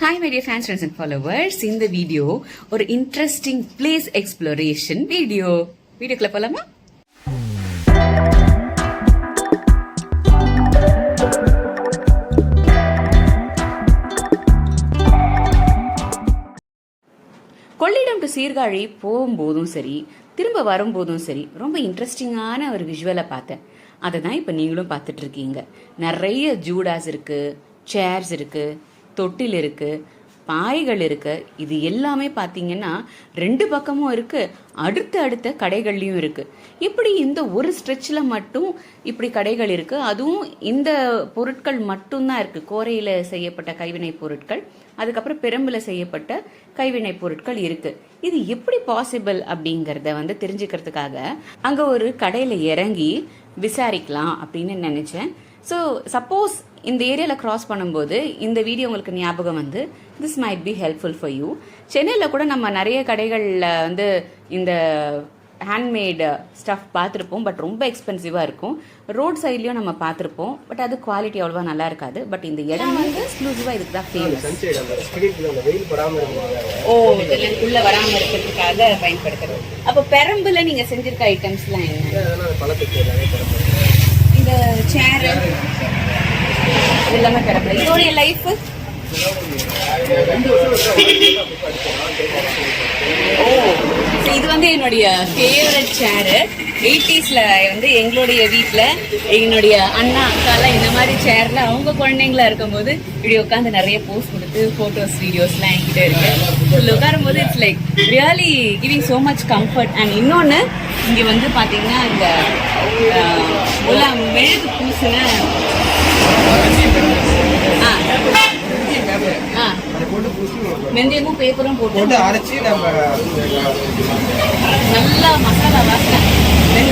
Hi my dear fans friends and followers இந்த video ஒரு interesting place exploration video வீடியோக்குள்ள போலாமா? கொள்ளிடம் டு சீர்காழி போகும்போதும் சரி திரும்ப வரும்போதும் சரி ரொம்ப இன்ட்ரெஸ்டிங்கான ஒரு விஷுவலை பார்த்தேன். அதை தான் இப்போ நீங்களும் பார்த்துட்ருக்கீங்க நிறைய ஜூடாஸ் இருக்குது சேர்ஸ் இருக்குது தொட்டில் இருக்குது பாய்கள் இருக்குது இது எல்லாமே பார்த்தீங்கன்னா ரெண்டு பக்கமும் இருக்குது அடுத்த அடுத்த கடைகள்லையும் இருக்குது இப்படி இந்த ஒரு ஸ்ட்ரெச்சில் மட்டும் இப்படி கடைகள் இருக்குது அதுவும் இந்த பொருட்கள் மட்டும்தான் இருக்குது கோரையில் செய்யப்பட்ட கைவினை பொருட்கள் அதுக்கப்புறம் பெரம்புல செய்யப்பட்ட கைவினை பொருட்கள் இருக்குது இது எப்படி பாசிபிள் அப்படிங்கிறத வந்து தெரிஞ்சுக்கிறதுக்காக அங்கே ஒரு கடையில் இறங்கி விசாரிக்கலாம் அப்படின்னு நினச்சேன். ஸோ சப்போஸ் இந்த ஏரியாவில் கிராஸ் பண்ணும்போது இந்த வீடியோ உங்களுக்கு ஞாபகம் வந்து this might be helpful for you சென்னையில் கூட நம்ம நிறைய கடைகளில் வந்து இந்த ஹேண்ட்மேடு ஸ்டஃப் பார்த்துருப்போம் பட் ரொம்ப எக்ஸ்பென்சிவாக இருக்கும். ரோட் சைட்லேயும் நம்ம பார்த்துருப்போம் பட் அது குவாலிட்டி அவ்வளோவா நல்லா இருக்காது. பட் இந்த இடம் வந்து எக்ஸ்க்ளூசிவாக இதுக்கு தான் ஃபேமஸ் ஓ உள்ள வராமல் இருக்கிறதுக்காக பயன்படுத்துறது. அப்போ பெரம்புல நீங்கள் செஞ்சிருக்க ஐட்டம்ஸ்லாம் என்ன அதெல்லாம் அந்த பழத்துக்கு நிறைய படம் இந்த சேர் எல்லாமே பெரம்புல இதோடைய லைஃப் இது வந்து என்னுடைய ஃபேவரட் சேரு எயிட்டிஸில் வந்து எங்களுடைய வீட்டில் என்னுடைய அண்ணா அக்காலாம் இந்த மாதிரி சேரில் அவங்க குழந்தைங்களா இருக்கும்போது இப்படி உட்காந்து நிறைய போஸ்ட் கொடுத்து ஃபோட்டோஸ் வீடியோஸ்லாம் என்கிட்ட இருக்கு. இதில் உட்காரும்போது it's like really giving so much comfort and இன்னொன்று இங்கே வந்து பார்த்தீங்கன்னா இந்த உள்ள மெழுகு பூசின ஆ ஆ அதை போட்டு பூசி வெந்தயமும் பேப்பரும் போட்டு போட்டு அரைச்சி நம்ம நல்லா மசாலா வாசனை.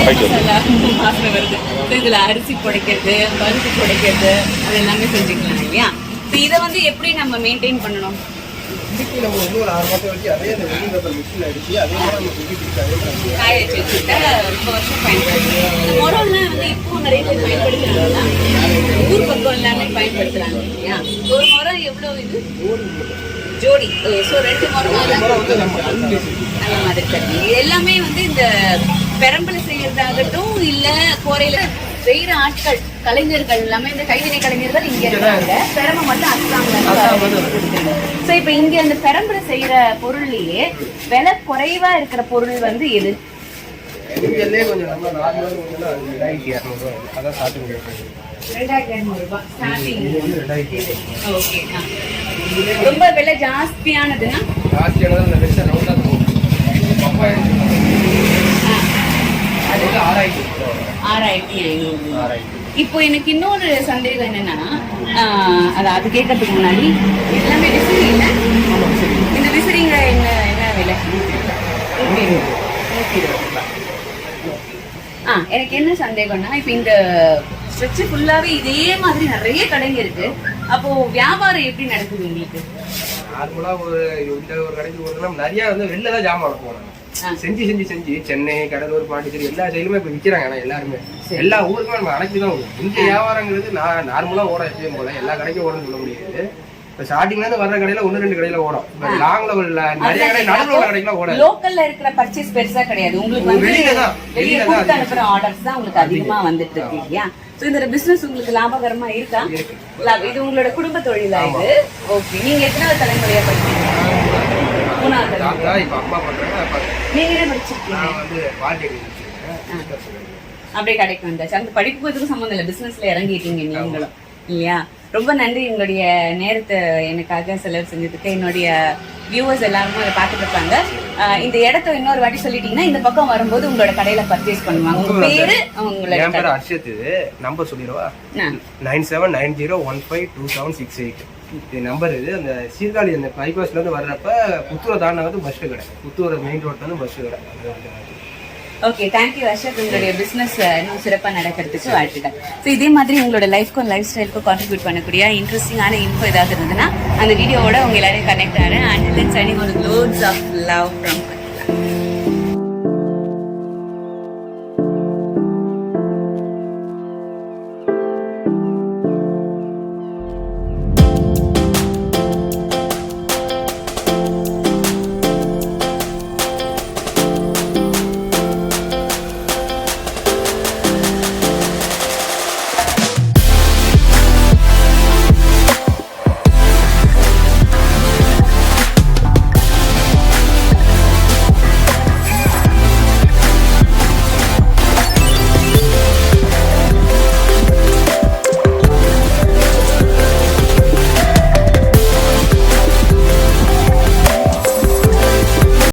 மசாலா வாசனை வருது. இதுல அரிசி புடைக்கிறது பருப்பு புடைக்கிறது அது எல்லாமே செஞ்சுக்கலாம் இல்லையா? இப்போ இதை வந்து எப்படி நம்ம மெயின்டைன் பண்ணணும்? இதுக்கு நம்ம இன்னும் ஒரு ஆறு மாசம் வரைக்கும் அதே அந்த வெயில் வெப்பல் மிஷின் அடிச்சு அதே மாதிரி நம்ம குடி பிடிச்சி அதே மாதிரி காய வச்சு வச்சுட்டா ரொம்ப வருஷம் பயன்படுது இந்த முறம்லாம் வந்து இப்போ நிறைய பேர் பயன்படுத்துறாங்க ஊர் பக்கம் எல்லாமே பயன்படுத்துறாங்க இல்லையா? ஒரு முறம் எவ்வளவு இது? ஜோடி. ஸோ ரெண்டு வந்து அந்த மாதிரி இது எல்லாமே வந்து இந்த பெரம்புல செய்யறதாகட்டும் இல்ல கோரையில செய்யற ஆட்கள் கலைஞர்கள் எல்லாமே இந்த கைவினை கலைஞர்கள் இங்க இருக்காங்க. பெரம்பு மட்டும் அஸ்ஸாம்ல சோ இப்ப இங்க அந்த பெரம்புல செய்யற பொருள்லயே விலை குறைவா இருக்கிற பொருள் வந்து எது? ரொம்ப விலை ஜாஸ்தியானதுன்னா? ஆறாயிரத்தி. ஆறாயிரத்தி ஐநூறு இப்போ எனக்கு இன்னொரு சந்தேகம் என்னன்னா அது அது கேட்கறதுக்கு முன்னாடி எல்லாமே விசிறி இந்த விசிறிங்க என்ன என்ன விலை. ஆ எனக்கு என்ன சந்தேகம்னா இப்போ இந்த ஸ்ட்ரெச் ஃபுல்லாவே இதே மாதிரி நிறைய கடைங்க இருக்கு. அப்போ வியாபாரம் எப்படி நடக்குது உங்களுக்கு? நார்மலாக ஒரு இந்த ஒரு கடைக்கு நம்ம நிறைய வந்து வெளில தான் ஜாமான் ஆ. செஞ்சு செஞ்சு செஞ்சு. சென்னை கடலூர் பாண்டிச்சேரி எல்லா சைடுமே இப்போ விற்கிறாங்க ஆனால் எல்லாருமே எல்லா ஊருக்குமே நம்ம அணைச்சி தான் வரும் இங்க வியாபாரங்கிறது நான் நார்மலாக ஓட எப்பயும் போல. எல்லா கடைக்கும் ஓடன்னு சொல்ல முடியாது. இப்போ ஸ்டார்டிங்ல இருந்து வர்ற கடையில ஒன்று ரெண்டு கடையில ஓடும். இப்போ லாங் லெவல்ல நிறைய கடை நடுவில் உள்ள கடைக்குலாம் ஓடாது. லோக்கல்ல இருக்கிற பர்ச்சேஸ் பெருசா கிடையாது. உங்களுக்கு வெளியில தான், வெளியில தான் ஆர்டர்ஸ் தான் உங்களுக்கு அதிகமா வந்துட்டு இருக்கு இல்லையா? சோ இந்த பிசினஸ் உங்களுக்கு லாபகரமா இருக்கா? இது உங்களோட குடும்ப தொழிலா இது? ஓகே நீங்க எத்தனாவது தலைமுறையா படிச்சீங்க மூணாவது நீங்க என்ன படிச்சிருக்கீங்க? அப்படியே கடைக்கு வந்தாச்சு. அந்த படிப்புக்கும் இதுக்கும் சம்மந்தம் இல்லை. பிசினஸ்ல இறங்கிட்டீங்க நீங்களும். இல்லையா? ரொம்ப நன்றி உங்களுடைய நேரத்தை எனக்காக செலவு செஞ்சதுக்கு. என்னுடைய வியூவர்ஸ் எல்லாருமே அதை பார்த்துட்டு இருப்பாங்க. இந்த இடத்த இன்னொரு வாட்டி சொல்லிட்டீங்கன்னா இந்த பக்கம் வரும்போது உங்களோட கடையில பர்ச்சேஸ் பண்ணுவாங்க. உங்க பேரு உங்களோட என் பேர் அர்ஷத் இது. நம்பர் சொல்லிடுவா. Nine seven nine zero one five two seven six eight இது நம்பர் இது. அந்த சீர்காழி அந்த பைபாஸ்ல இருந்து வர்றப்ப புத்தூரை தாண்ட வந்து பஸ் கடை. புத்தூர் மெயின் ரோட்ல இருந்து பஸ் கடை. ஓகே தேங்க்யூ அஷோக் உங்களுடைய பிசினஸ் இன்னும் சிறப்பாக நடக்கிறதுக்கு வாழ்த்துக்கள். ஸோ இதே மாதிரி உங்களோட லைஃப்க்கும் லைஃப் ஸ்டைலுக்கும் கான்ட்ரிபியூட் பண்ணக்கூடிய இன்ட்ரெஸ்டிங்கான இன்ஃபோ ஏதாவது இருந்ததுன்னா அந்த வீடியோவோட உங்க எல்லாரையும் கனெக்ட் ஆகிறேன். அண்ட் தென் சைனிங் ஒரு லோட்ஸ் ஆஃப் லவ் ஃப்ரம்